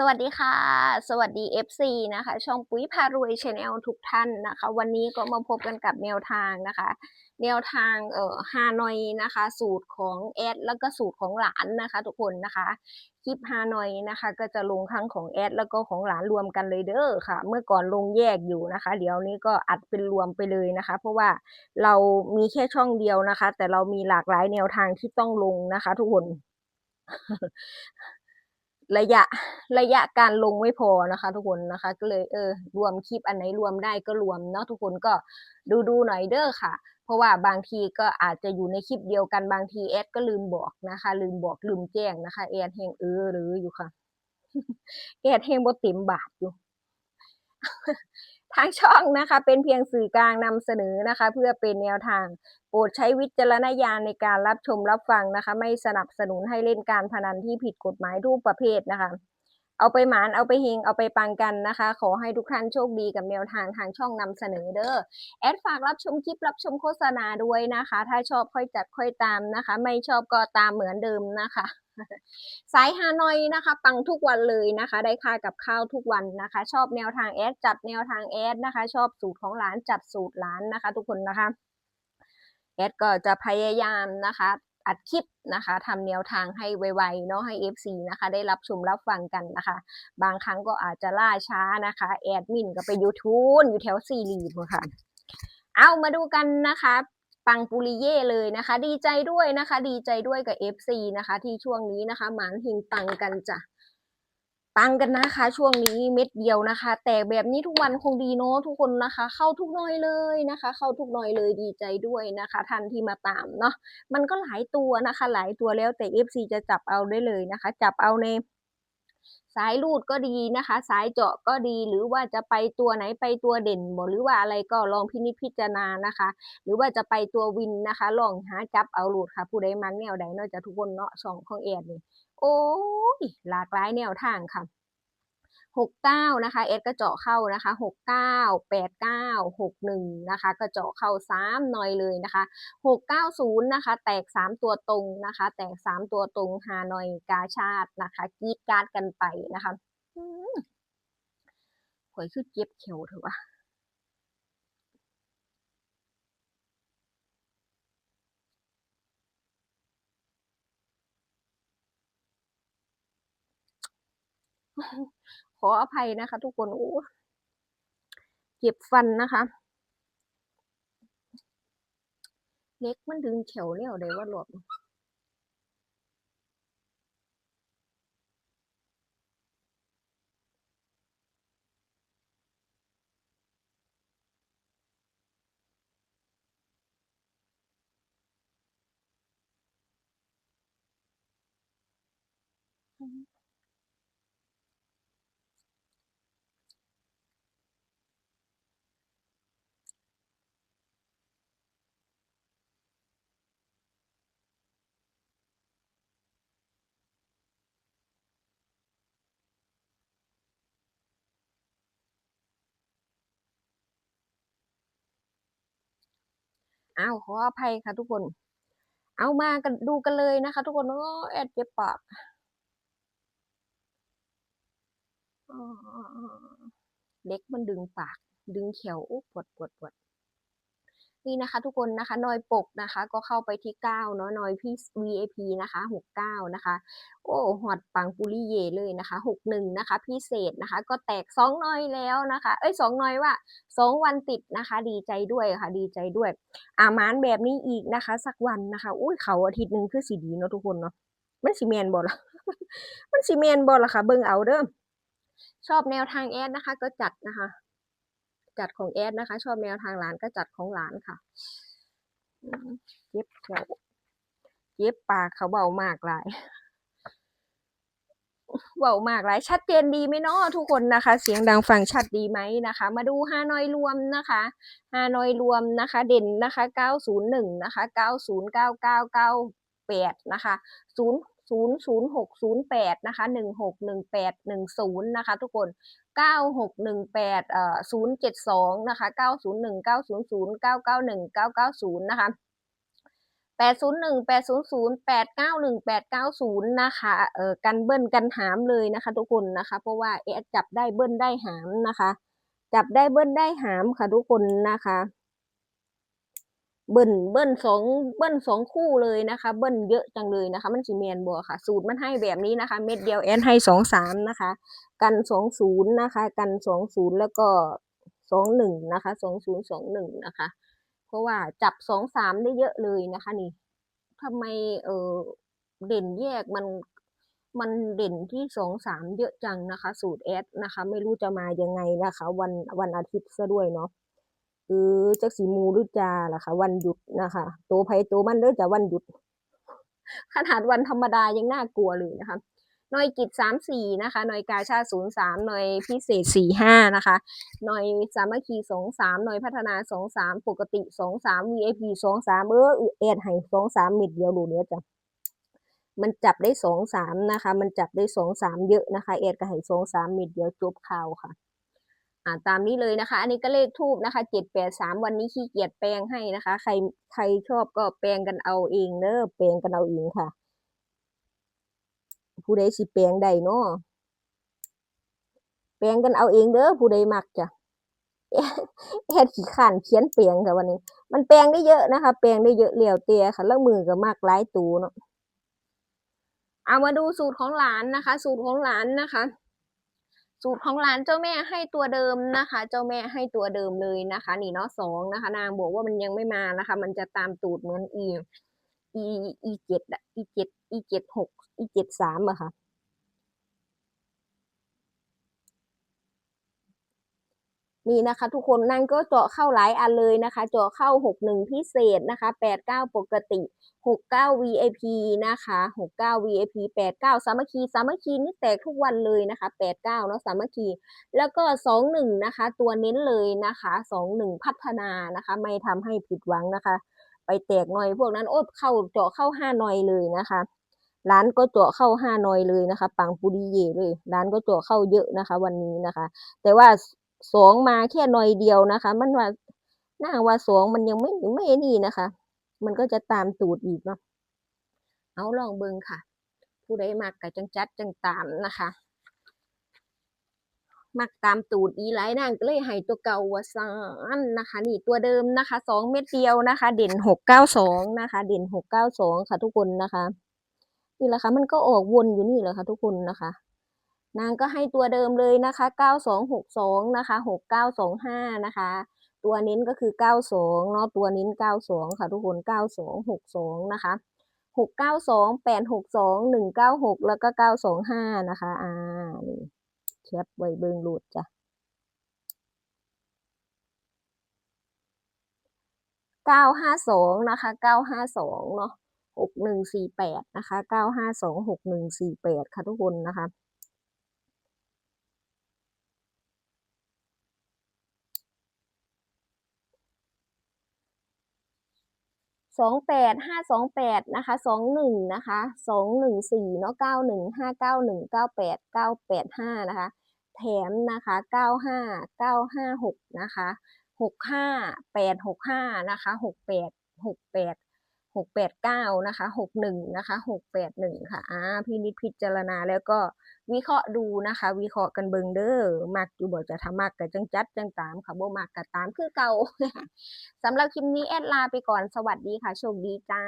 สวัสดีค่ะ สวัสดี FC นะคะ ช่องปุ๋ยพารวยชาแนลทุกท่านนะคะ วันนี้ก็มาพบกันกับแนวทางนะคะ แนวทางเอ่อฮานอยนะคะ สูตรของแอดแล้วก็สูตรของหลานนะคะ ทุกคนนะคะคลิปฮานอยนะคะ ก็จะลงทั้งของแอดแล้วก็ของหลานรวมกันเลยเด้อค่ะ เมื่อก่อนลงแยกอยู่นะคะ เดี๋ยวนี้ก็อัดเป็นรวมไปเลยนะคะ เพราะว่าเรามีแค่ช่องเดียวนะคะ แต่เรามีหลากหลายแนวทางที่ต้องลงนะคะ ทุกคน ระยะระยะการลงไม่พอนะคะ ทุกคนนะคะ ก็เลยเออ รวมคลิปอันไหนรวมได้ก็รวมเนาะทุกคนก็ดูดูหน่อยเด้อค่ะ เพราะว่าบางทีก็อาจจะอยู่ในคลิปเดียวกันบางทีแอดก็ลืมบอกนะคะ ลืมบอกลืมแจ้งนะคะแอดแหงเออหรืออยู่ค่ะแอดแหงบ่เต็มบาทอยู่ ทางช่องนะคะ เป็นเพียงสื่อกลางนำเสนอนะคะ เพื่อเป็นแนวทาง โปรดใช้วิจารณญาณในการรับชมรับฟังนะคะ ไม่สนับสนุนให้เล่นการพนันที่ผิดกฎหมายทุกประเภทนะคะ เอาไปหมานเอาไปเฮงเอาไปปังกันนะคะ ขอให้ทุกท่านโชคดีกับแนวทางทางช่องนำเสนอเด้อแอดฝากรับชมคลิปรับชมโฆษณาด้วยนะคะ ถ้าชอบค่อยจัดค่อยตามนะคะ ไม่ชอบก็ตามเหมือนเดิมนะคะ สายฮานอยนะคะปังทุกวันเลยนะคะ ได้ค่ากับข้าวทุกวันนะคะ ชอบแนวทางแอดจัดแนวทางแอดนะคะ ชอบสูตรของหลานจัดสูตรหลานนะคะ ทุกคนนะคะแอดก็จะพยายามนะคะอัดคลิปนะคะทำแนวทางให้ไวๆเนาะให้ FC นะคะ ได้รับชมรับฟังกันนะคะ บางครั้งก็อาจจะล่าช้านะคะ แอดมินก็ไปยูทูบอยู่แถวซีรีส์ค่ะ เอามาดูกันนะคะ ปังปุริเย่เลยนะคะ ดีใจด้วยนะคะ ดีใจด้วยกับ FC นะคะ ที่ช่วงนี้นะคะหมานหิงปังกันจ้ะปังกันนะคะ ช่วงนี้เม็ดเดียวนะคะ แต่แบบนี้ทุกวันคงดีเนาะทุกคนนะคะ เข้าทุกหน้อยเลยนะคะ เข้าทุกหน้อยเลยดีใจด้วยนะคะ ท่านที่มาตามเนาะมันก็หลายตัวนะคะ หลายตัวแล้วแต่ FC จะจับเอาได้เลยนะคะ จับเอาใน สายรูดก็ดีนะคะ สายเจาะก็ดีหรือว่าจะไปตัวไหนไปตัวเด่นบ่หรือว่าอะไรก็ลองพินิจพิจารณานะคะ หรือว่าจะไปตัววินนะคะ ลองหาจับเอารูดค่ะ ผู้ใดมันแนวใดนาะจะทุกคนเนาะสองของแอดนี่โอ้ยหลากหลายแนวทางค่ะ หกเก้านะคะเอสก็เจาะเข้านะคะหกเก้าแปดเก้าหกหนึ่งนะคะ ก็เจาะเข้าสามหน่อยเลยนะคะหกเก้าศูนย์นะคะ แตกสามตัวตรงนะคะ แตกสามตัวตรงฮานอยกาชาตินะคะกีดการ์ดกันไปนะคะหวยคือเจ็บเขียวเถอะวะ ขออภัยนะคะ ทุกคนโอ้เจ็บฟันนะคะเล็กมันดึงเขียวแล้วได้ว่าหลดอ้าวขออภัยค่ะทุกคน เอามากันดูกันเลยนะคะ ทุกคนโอ้แอดเจ็บปากอ๋อเล็กมันดึงปาก ดึงเขียวโอ้ปวดปวดปวด นี่นะคะทุกคนนะคะนอยปกนะคะ ก็เข้าไปที่เก้าเนาะนอยพี่ VIP นะคะหกเก้านะคะ โอ้หอดปังปุริเย่เลยนะคะหกหนึ่งนะคะ พิเศษนะคะ ก็แตกสองนอยแล้วนะคะ เอ้ยสองนอยว่าสองวันติดนะคะ ดีใจด้วยค่ะดีใจด้วย อามานแบบนี้อีกนะคะ สักวันนะคะอุ้ยเขาอาทิตย์หนึ่งคือสีดีเนาะทุกคนเนาะมันสีแมนบอล่ะมันสีแมนบอล่ะค่ะเบิ่งเอาเด้อชอบแนวทางแอดนะคะ ก็จัดนะคะ จัดของแอดนะคะ ชอบแนวทางหลานก็จัดของหลานค่ะเจ็บเจ็บปากเขาเบามากหลายเบามากหลายชัดเจนดีไหมเนาะทุกคนนะคะ เสียงดังฟังชัดดีไหมนะคะ มาดูฮานอยรวมนะคะฮานอยรวมนะคะ เด่นนะคะ 901 นะคะ 9099998นะคะ 0 0 0 6 0 8 นะคะ 16 18 10 นะคะ ทุกคน 9618เอ่อ072 นะคะ 901 900 991 990 นะคะแปดศูนย์หนึ่งแปดศูนะคะ เอ่อ กันเบิ้ลกันหามเลยนะคะ ทุกคนนะคะ เพราะว่าเอะจับได้เบิ้ลได้หามนะคะ จับได้เบิ้ลได้หามค่ะทุกคนนะคะ เบิ้ลเบิ้ลสองเบิ้ลสองคู่เลยนะคะ เบิ้ลเยอะจังเลยนะคะ มันสีเมียนบัวค่ะ สูตรมันให้แบบนี้นะคะ เม็ดเดียวแอนให้สองสามนะคะ กันสองศูนย์นะคะ กันสองศูนย์แล้วก็สองหนึ่งนะคะสองศูนย์สองหนึ่งนะคะ เพราะว่าจับสองสามได้เยอะเลยนะคะนี่ทำไมเออเด่นแยกมันมันเด่นที่สองสามเยอะจังนะคะ สูตรแอดนะคะ ไม่รู้จะมายังไงนะคะ วันวันอาทิตย์ซะด้วยเนาะ เออจักสีมูรือจาล่ะคะวันหยุดนะคะตัวไผตัวมันเด้อจะวันหยุด ขนาดวันธรรมดายังน่ากลัวเลยนะคะหน่วยกิจสามสี่นะคะหน่วยกาชาติศูนย์สามหน่วยพิเศษสี่ห้านะคะหน่วยสามัคคีสองสามหน่วยพัฒนาสองสามปกติสองสาม VIP สองสามเออแอดให้สองสามม็ดเดียวดูเนี้ยจ้ะมันจับได้สองสามนะคะ มันจับได้สองสามเยอะนะคะแอดก็ให้สองสามม็ดเดียวจบข่าวค่ะ ตามนี้เลยนะคะ อันนี้ก็เลขทูบนะคะเจ็ดแปดสามวันนี้ขี้เกียจแปลงให้นะคะ ใครใครชอบก็แปลงกันเอาเองเนอะแปลงกันเอาเองค่ะ ผู้ใดสิแปลงได้เนาะแปลงกันเอาเองเด้อผู้ใดมักจ้ะแค่ขี้ข้านเขียนแปลงค่ะวันนี้ มันแปลงได้เยอะนะคะ แปลงได้เยอะเหลี่ยวเตียค่ะแล้วมือก็มากหลายตูเนาะเอามาดูสูตรของหลานนะคะ สูตรของหลานนะคะ สูตรของร้านเจ้าแม่ให้ตัวเดิมนะคะ เจ้าแม่ให้ตัวเดิมเลยนะคะ นี่เนาะสองนะคะ นางบอกว่ามันยังไม่มานะคะ มันจะตามตูดเหมือนอีอีอีเจ็ดอีเจ็ดอีเจ็ดหกอีเจ็ดสามอะค่ะ นี่นะคะ ทุกคนนั่นก็เจาะเข้าหลายอันเลยนะคะ เจาะเข้าหกหนึ่งพิเศษนะคะแปดเก้าปกติหกเก้า VIP นะคะหกเก้า VIP แปดเก้าสามัคคี สามัคคีนี่แตกทุกวันเลยนะคะแปดเก้าเนาะสามัคคี แล้วก็สองหนึ่งนะคะ ตัวเน้นเลยนะคะสองหนึ่งพัฒนานะคะ ไม่ทำให้ผิดหวังนะคะ ไปแตกหน่อยพวกนั้นโอ้เข้าเจาะเข้าห้าหน่อยเลยนะคะร้านก็เจาะเข้าห้าหน่อยเลยนะคะ ปังปุริเย่เลย ร้านก็เจาะเข้าเยอะนะคะ วันนี้นะคะ แต่ว่า สองมาแค่หน่อยเดียวนะคะ มันว่าน่าว่าสองมันยังไม่ไม่นี่นะคะ มันก็จะตามตูดอีกเนาะเอาลองเบิ่งค่ะ ผู้ใดมักกับจังจัดจังตามนะคะมักตามตูดอีหลายนางก็เลยให้ตัวเก่าว่าซานนะคะ นี่ตัวเดิมนะคะสองเม็ดเดียวนะคะ เด่นหกเก้าสองนะคะ เด่นหกเก้าสองค่ะทุกคนนะคะ นี่แหละค่ะมันก็ออกวนอยู่นี่แหละค่ะทุกคนนะคะ นางก็ให้ตัวเดิมเลยนะคะ 9262 นะคะ 6925 นะคะ ตัวนิ้นก็คือ 92 เนาะ ตัวนิ้น 92 ค่ะทุกคน 9262 นะคะ 692 862 196 แล้วก็ 925 นะคะ อ่า นี่แคปไว้เบิงหลุดจ้ะ952นะคะ952เนาะ6148นะคะ9526148ค่ะทุกคนนะคะ สองแปดห้าสองแปดนะคะสองหนึ่งนะคะสองหนึ่งสี่เนาะเก้าหนึ่งห้าเก้าหนึ่งเก้าแปดเก้าแปดห้านะคะ แถมนะคะเก้าห้าเก้าห้าหกนะคะหกห้าแปดหกห้านะคะหกแปดหกแปด หกแปดเก้านะคะหกหนึ่งนะคะหกแปดหนึ่งค่ะอ่าพี่นิดพิจารณาแล้วก็วิเคราะห์ดูนะคะ วิเคราะห์กันเบิงเด้อมักอยู่บ่จะทำมักกับจังจัดจังตามค่ะบ่มักกับตามคือเก่าสำหรับคลิปนี้แอดลาไปก่อนสวัสดีค่ะ โชคดีจ้า